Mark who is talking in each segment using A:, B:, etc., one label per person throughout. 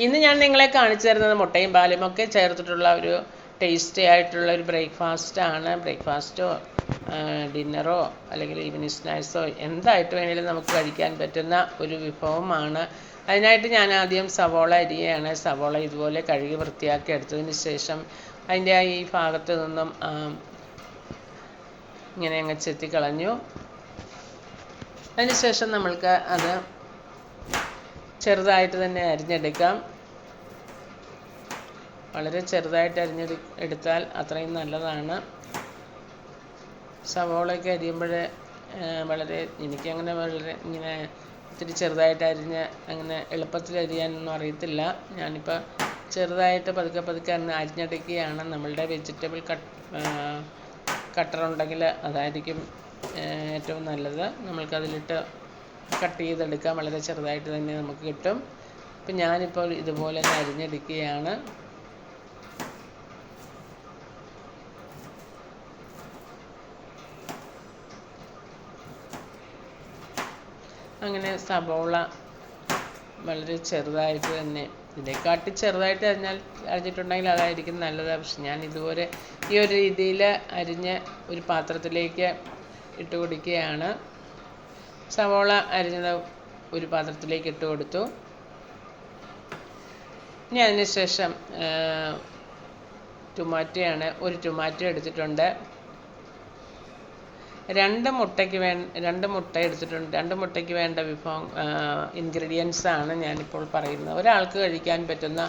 A: ഇന്ന് ഞാൻ നിങ്ങളെ കാണിച്ചു തരുന്നത് മുട്ടയും പാലും ഒക്കെ ചേർത്തിട്ടുള്ള ഒരു ടേസ്റ്റി ആയിട്ടുള്ള ഒരു ബ്രേക്ക്ഫാസ്റ്റ് ആണ്. ബ്രേക്ക്ഫാസ്റ്റോ ഡിന്നറോ അല്ലെങ്കിൽ ഈവനിങ് സ്നാക്സോ എന്തായിട്ട് വേണേലും നമുക്ക് കഴിക്കാൻ പറ്റുന്ന ഒരു വിഭവമാണ്. അതിനായിട്ട് ഞാൻ ആദ്യം സവോള അരിയാണ്. സവോള ഇതുപോലെ കഴുകി വൃത്തിയാക്കി എടുത്തതിന് ശേഷം അതിന്റെ ഈ ഭാഗത്ത് നിന്നും ഇങ്ങനെ അങ്ങ് ചെത്തിക്കളഞ്ഞു. അതിന് ശേഷം നമ്മൾക്ക് അത് ചെറുതായിട്ട് തന്നെ അരിഞ്ഞെടുക്കാം. വളരെ ചെറുതായിട്ട് അരിഞ്ഞെടു എടുത്താൽ അത്രയും നല്ലതാണ്. സവോളയൊക്കെ അരിയുമ്പോൾ വളരെ എനിക്കങ്ങനെ വളരെ ഇങ്ങനെ ഇത്തിരി ചെറുതായിട്ട് അരിഞ്ഞ് അങ്ങനെ എളുപ്പത്തിൽ അരിയാനൊന്നും അറിയത്തില്ല. ഞാനിപ്പോൾ ചെറുതായിട്ട് പതുക്കെ പതുക്കെ അന്ന് അരിഞ്ഞെടുക്കുകയാണ്. നമ്മളുടെ വെജിറ്റബിൾ കട്ട് കട്ടർ ഉണ്ടെങ്കിൽ അതായിരിക്കും ഏറ്റവും നല്ലത്. നമ്മൾക്കതിലിട്ട് കട്ട് ചെയ്തെടുക്കാം. വളരെ ചെറുതായിട്ട് തന്നെ നമുക്ക് കിട്ടും. അപ്പം ഞാനിപ്പോൾ ഇതുപോലെ തന്നെ അരിഞ്ഞെടുക്കുകയാണ്. അങ്ങനെ സബോള വളരെ ചെറുതായിട്ട് തന്നെ ഇതിനെക്കാട്ടി ചെറുതായിട്ട് അരിഞ്ഞാൽ അരിഞ്ഞിട്ടുണ്ടെങ്കിൽ അതായിരിക്കും നല്ലത്. പക്ഷെ ഞാൻ ഇതുപോലെ ഈ ഒരു രീതിയിൽ അരിഞ്ഞ് ഒരു പാത്രത്തിലേക്ക് ഇട്ട് കൊടുക്കുകയാണ്. സവോള അരിഞ്ഞത് ഒരു പാത്രത്തിലേക്ക് ഇട്ട് കൊടുത്തു. ഇനി അതിന് ശേഷം ടൊമാറ്റോയാണ്. ഒരു ടൊമാറ്റോ എടുത്തിട്ടുണ്ട്. രണ്ട് മുട്ടയ്ക്ക് വേ രണ്ട് മുട്ട എടുത്തിട്ടുണ്ട്. രണ്ട് മുട്ടയ്ക്ക് വേണ്ട വിഭവം ഇൻഗ്രീഡിയൻസ് ആണ് ഞാനിപ്പോൾ പറയുന്നത്. ഒരാൾക്ക് കഴിക്കാൻ പറ്റുന്ന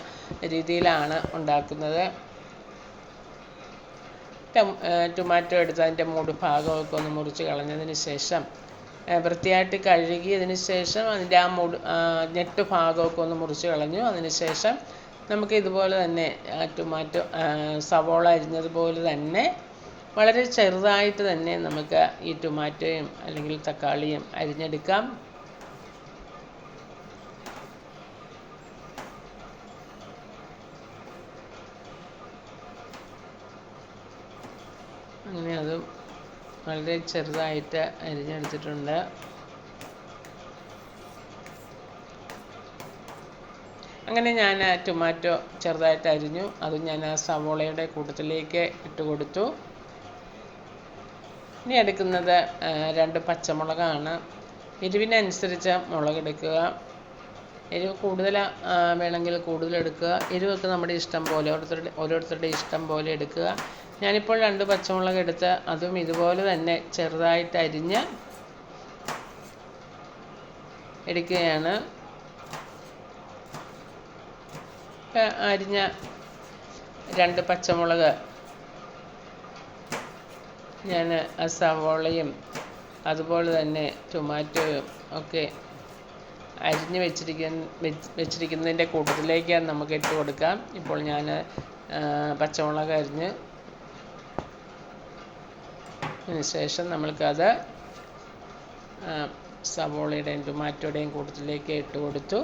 A: രീതിയിലാണ് ഉണ്ടാക്കുന്നത്. ടൊമാറ്റോ എടുത്ത് അതിന്റെ മൂട് ഭാഗമൊക്കെ ഒന്ന് മുറിച്ച് കളഞ്ഞതിന് ശേഷം വൃത്തിയായിട്ട് കഴുകിയതിന് ശേഷം അതിന്റെ ആ മുടി ഞെട്ട് ഭാഗമൊക്കെ ഒന്ന് മുറിച്ച് കളഞ്ഞു. അതിന് ശേഷം നമുക്ക് ഇതുപോലെ തന്നെ ടൊമാറ്റോ സവോള അരിഞ്ഞതുപോലെ തന്നെ വളരെ ചെറുതായിട്ട് തന്നെ നമുക്ക് ഈ ടൊമാറ്റോയും അല്ലെങ്കിൽ തക്കാളിയും അരിഞ്ഞെടുക്കാം അങ്ങനെ അതും വളരെ ചെറുതായിട്ട് അരിഞ്ഞെടുത്തിട്ടുണ്ട്. അങ്ങനെ ഞാൻ ടൊമാറ്റോ ചെറുതായിട്ട് അരിഞ്ഞു. അത് ഞാൻ ആ സവോളയുടെ കൂട്ടത്തിലേക്ക് ഇട്ട് കൊടുത്തു ഇനി എടുക്കുന്നത് രണ്ട് പച്ചമുളകാണ്. എരിവിനനുസരിച്ച് മുളകെടുക്കുക എരിവ് കൂടുതൽ വേണമെങ്കിൽ കൂടുതൽ എടുക്കുക. എരിവൊക്കെ നമ്മുടെ ഇഷ്ടം പോലെ ഓരോരുത്തരുടെ ഓരോരുത്തരുടെ ഇഷ്ടം പോലെ എടുക്കുക. ഞാനിപ്പോൾ രണ്ട് പച്ചമുളക് എടുത്ത് അതും ഇതുപോലെ തന്നെ ചെറുതായിട്ട് അരിഞ്ഞ് എടുക്കുകയാണ്. അരിഞ്ഞ രണ്ട് പച്ചമുളക് ഞാൻ സവോളയും അതുപോലെ തന്നെ ടൊമാറ്റോയും ഒക്കെ അരിഞ്ഞ് വെച്ചിരിക്കുന്ന വെച്ച് വെച്ചിരിക്കുന്നതിന്റെ കൂട്ടത്തിലേക്ക് നമുക്ക് ഇട്ട് കൊടുക്കാം. ഇപ്പോൾ ഞാൻ പച്ചമുളക് അരിഞ്ഞ് ശേഷം നമ്മൾക്കത് സവോളയുടെയും ടൊമാറ്റോയുടെയും കൂട്ടത്തിലേക്ക് ഇട്ട് കൊടുത്തു.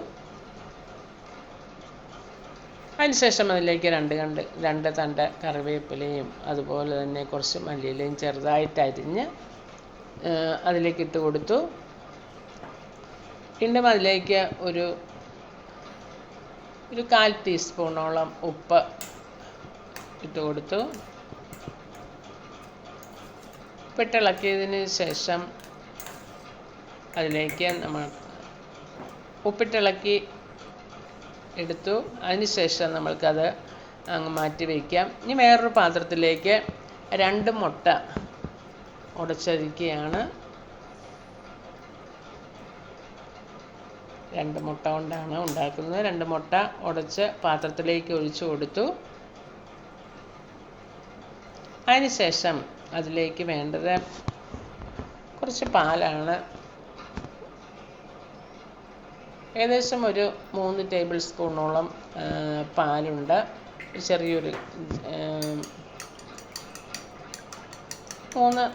A: അതിനുശേഷം അതിലേക്ക് രണ്ട് കണ്ട് രണ്ട് തണ്ട് കറിവേപ്പിലയും അതുപോലെ തന്നെ കുറച്ച് മല്ലിയിലയും ചെറുതായിട്ട് അരിഞ്ഞ് അതിലേക്ക് ഇട്ട് കൊടുത്തു. വീണ്ടും അതിലേക്ക് ഒരു ഒരു കാൽ ടീസ്പൂണോളം ഉപ്പ് ഇട്ട് കൊടുത്തു. ഉപ്പിട്ടിളക്കിയതിന് ശേഷം അതിലേക്ക് നമ്മൾ ഉപ്പിട്ടിളക്കി എടുത്തു. അതിന് ശേഷം നമ്മൾക്കത് അങ്ങ് മാറ്റി വയ്ക്കാം ഇനി വേറൊരു പാത്രത്തിലേക്ക് രണ്ട് മുട്ട ഉടച്ചൊഴിക്കുകയാണ് രണ്ട് മുട്ട കൊണ്ടാണ് ഉണ്ടാക്കുന്നത്. രണ്ട് മുട്ട ഉടച്ച് പാത്രത്തിലേക്ക് ഒഴിച്ചു കൊടുത്തു. അതിന് ശേഷം അതിലേക്ക് വേണ്ടത് കുറച്ച് പാലാണ്. ഏകദേശം ഒരു മൂന്ന് ടേബിൾ സ്പൂണോളം പാലുണ്ട്. ചെറിയൊരു മൂന്ന്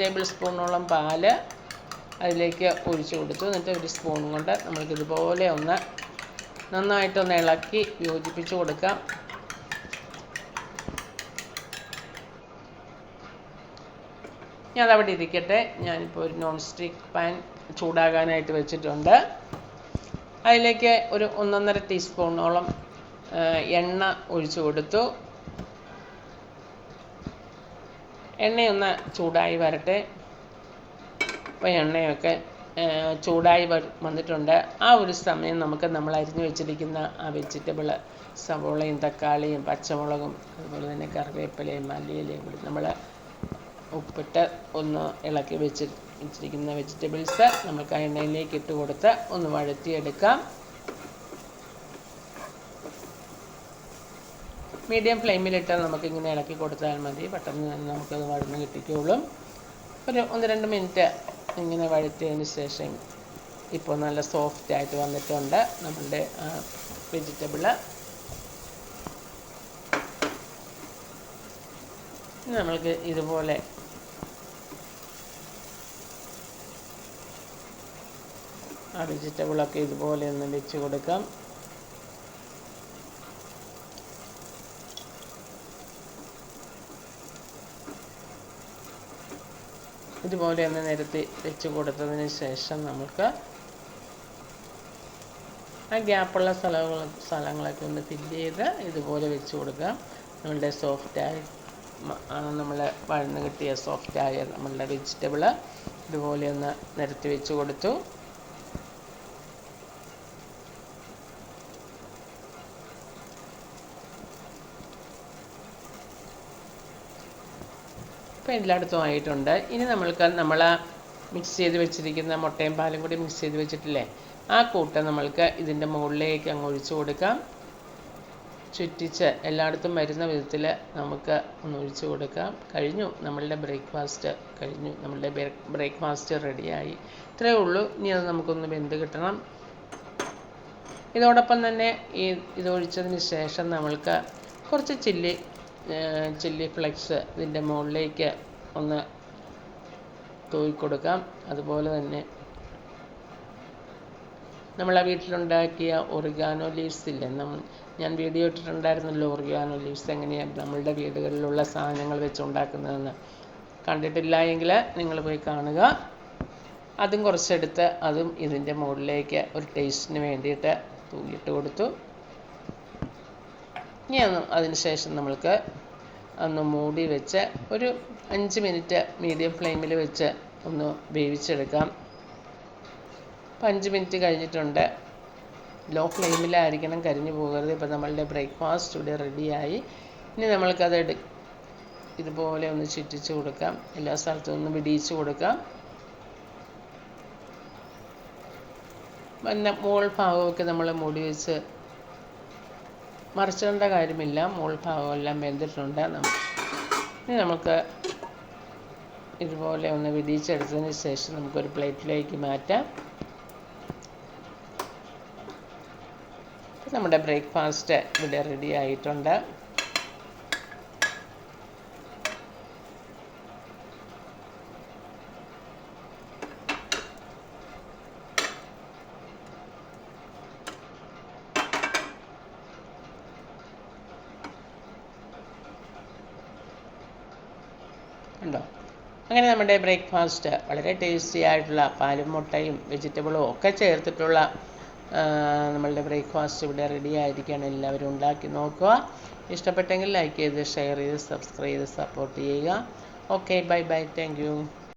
A: ടേബിൾ സ്പൂണോളം പാൽ അതിലേക്ക് ഒഴിച്ചു കൊടുത്തു. എന്നിട്ട് ഒരു സ്പൂൺ കൊണ്ട് നമ്മൾക്കിതുപോലെ ഒന്ന് നന്നായിട്ടൊന്ന് ഇളക്കി യോജിപ്പിച്ച് കൊടുക്കാം. ഞാൻ അതവിടെ ഇരിക്കട്ടെ. ഞാനിപ്പോൾ ഒരു നോൺ സ്റ്റിക്ക് പാൻ ചൂടാകാനായിട്ട് വെച്ചിട്ടുണ്ട്. അതിലേക്ക് ഒരു ഒന്നൊന്നര ടീസ്പൂണോളം എണ്ണ ഒഴിച്ചു കൊടുത്തു. എണ്ണയൊന്ന് ചൂടായി വരട്ടെ. അപ്പോൾ എണ്ണയൊക്കെ ചൂടായി വന്നിട്ടുണ്ട്. ആ ഒരു സമയം നമുക്ക് നമ്മൾ അരിഞ്ഞു വെച്ചിരിക്കുന്ന ആ വെജിറ്റബിൾ സവോളയും തക്കാളിയും പച്ചമുളകും അതുപോലെ തന്നെ കറിവേപ്പിലയും മല്ലിയിലയും കൂടി നമ്മൾ ഉപ്പിട്ട് ഒന്ന് ഇളക്കി വെച്ച് വെച്ചിരിക്കുന്ന വെജിറ്റബിൾസ് നമുക്ക് ആ എണ്ണയിലേക്ക് ഇട്ട് കൊടുത്ത് ഒന്ന് വഴറ്റിയെടുക്കാം. മീഡിയം ഫ്ലെയിമിലിട്ട് നമുക്കിങ്ങനെ ഇളക്കി കൊടുത്താൽ മതി. പെട്ടെന്ന് തന്നെ നമുക്കത് വഴന്ന് കിട്ടിക്കോളും. ഒരു ഒന്ന് രണ്ട് മിനിറ്റ് ഇങ്ങനെ വഴറ്റിയതിന് ശേഷം ഇപ്പോൾ നല്ല സോഫ്റ്റ് ആയിട്ട് വന്നിട്ടുണ്ട് നമ്മളുടെ വെജിറ്റബിൾ നമ്മൾക്ക് ഇതുപോലെ ആ വെജിറ്റബിളൊക്കെ ഇതുപോലെ ഒന്ന് വെച്ച് കൊടുക്കാം. ഇതുപോലെ ഒന്ന് നിരത്തി വെച്ച് കൊടുത്തതിന് ശേഷം നമുക്ക് ആ ഗ്യാപ്പുള്ള സ്ഥലങ്ങൾ സ്ഥലങ്ങളൊക്കെ ഒന്ന് ഫില്ല് ചെയ്ത് ഇതുപോലെ വെച്ച് കൊടുക്കാം നമ്മളുടെ സോഫ്റ്റായി നമ്മൾ വഴന്ന് കിട്ടിയ സോഫ്റ്റായ നമ്മളുടെ വെജിറ്റബിൾ ഇതുപോലെ ഒന്ന് നിരത്തി വെച്ച് കൊടുത്തു. ഇപ്പോൾ എല്ലായിടത്തും ആയിട്ടുണ്ട്. ഇനി നമ്മൾക്ക് നമ്മൾ മിക്സ് ചെയ്ത് വെച്ചിരിക്കുന്ന മുട്ടയും പാലും കൂടി മിക്സ് ചെയ്ത് വെച്ചിട്ടില്ലേ? ആ കൂട്ട് നമ്മൾക്ക് ഇതിന്റെ മുകളിലേക്ക് അങ്ങ് ഒഴിച്ചു കൊടുക്കാം. ചുറ്റിച്ച് എല്ലായിടത്തും വരുന്ന വിധത്തിൽ നമുക്ക് ഒന്ന് ഒഴിച്ചു കൊടുക്കാം. കഴിഞ്ഞു. നമ്മളുടെ ബ്രേക്ക്ഫാസ്റ്റ് കഴിഞ്ഞു. നമ്മളുടെ ബ്രേക്ക്ഫാസ്റ്റ് റെഡിയായി ഇത്രയേ ഉള്ളൂ. ഇനി അത് നമുക്കൊന്ന് വെന്ത് കിട്ടണം. ഇതോടൊപ്പം തന്നെ ഈ ഇത് ഒഴിച്ചതിന് ശേഷം നമ്മൾക്ക് കുറച്ച് ചില്ലി ചില്ലി ഫ്ലെക്സ് ഇതിന്റെ മുകളിലേക്ക് ഒന്ന് തൂവി കൊടുക്കാം. അതുപോലെ തന്നെ നമ്മളെ വീട്ടിലുണ്ടാക്കിയ ഒറിഗാനോ ലീവ്സ് ഇല്ലേ? നമ്മൾ ഞാൻ വീഡിയോ ഇട്ടിട്ടുണ്ടായിരുന്നല്ലോ ഒറിഗാനോ ലീവ്സ് എങ്ങനെയാണ് നമ്മളുടെ വീടുകളിലുള്ള സാധനങ്ങൾ വെച്ചുണ്ടാക്കുന്നതെന്ന് കണ്ടിട്ടില്ല എങ്കിൽ നിങ്ങൾ പോയി കാണുക. അതും കുറച്ചെടുത്ത് അതും ഇതിന്റെ മുകളിലേക്ക് ഒരു ടേസ്റ്റിന് വേണ്ടിയിട്ട് തൂക്കിയിട്ട് കൊടുത്തു. ഇനി അതിനുശേഷം അതിന് ശേഷം നമ്മൾക്ക് ഒന്ന് മൂടി വെച്ച് ഒരു അഞ്ച് മിനിറ്റ് മീഡിയം ഫ്ലെയിമിൽ വെച്ച് ഒന്ന് വേവിച്ചെടുക്കാം. അപ്പം അഞ്ച് മിനിറ്റ് കഴിഞ്ഞിട്ടുണ്ട്. ലോ ഫ്ലെയിമിലായിരിക്കണം കരിഞ്ഞു പോകരുത്. ഇപ്പം നമ്മളുടെ ബ്രേക്ക്ഫാസ്റ്റ് ഇവിടെ റെഡിയായി. ഇനി നമ്മൾക്കത് എടു ഇതുപോലെ ഒന്ന് ചുറ്റിച്ച് കൊടുക്കാം. എല്ലാ സ്ഥലത്തും ഒന്ന് വിടിയിച്ച് കൊടുക്കാം. വന്ന മോൾ ഭാഗമൊക്കെ നമ്മൾ മൂടി വെച്ച് മറിച്ചിടേണ്ട കാര്യമില്ല. മോൾ ഭാഗമെല്ലാം വെന്തിട്ടുണ്ട്. നം- ഇനി നമുക്ക് ഇതുപോലെ ഒന്ന് വിധിച്ചെടുത്തതിന് ശേഷം നമുക്കൊരു പ്ലേറ്റിലേക്ക് മാറ്റാം. നമ്മുടെ ബ്രേക്ക്ഫാസ്റ്റ് ഇവിടെ റെഡി ആയിട്ടുണ്ട്. ഉണ്ടോ? അങ്ങനെ നമ്മുടെ ബ്രേക്ക്ഫാസ്റ്റ് വളരെ ടേസ്റ്റി ആയിട്ടുള്ള പാലും മുട്ടയും വെജിറ്റബിളും ഒക്കെ ചേർത്തിട്ടുള്ള നമ്മളുടെ ബ്രേക്ക്ഫാസ്റ്റ് ഇവിടെ റെഡി ആയിരിക്കുകയാണ്. എല്ലാവരും ഉണ്ടാക്കി നോക്കുക. ഇഷ്ടപ്പെട്ടെങ്കിൽ ലൈക്ക് ചെയ്ത് ഷെയർ ചെയ്ത് സബ്സ്ക്രൈബ് ചെയ്ത് സപ്പോർട്ട് ചെയ്യുക. Okay bye bye thank